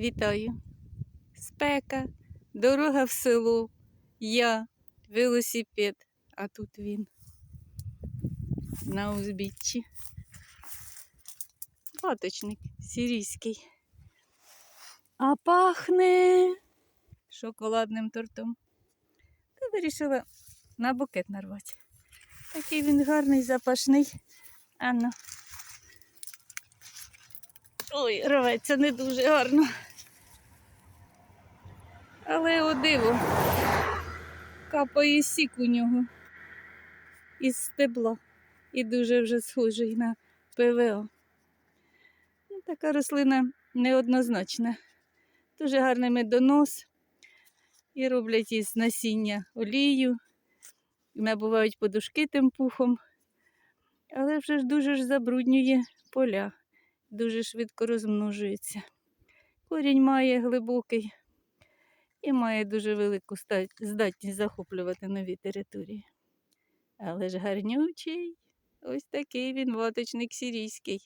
вітаю. Спека, дорога в село, я, велосипед, а тут він на узбіччі. Паточник сирійський. А пахне шоколадним тортом. Та вирішила на букет нарвати. Такий він гарний, запашний. Анна. Ой, рветься не дуже гарно. Але о диво. Капає сік у нього із стебла. І дуже вже схожий на ПВО. Ну, така рослина неоднозначна. Дуже гарний медонос. І роблять із насіння олію. Набувають подушки тим пухом. Але вже ж дуже ж забруднює поля дуже швидко розмножується. Корінь має глибокий і має дуже велику здатність захоплювати нові території. Але ж гарнючий, ось такий він ваточник сирійський.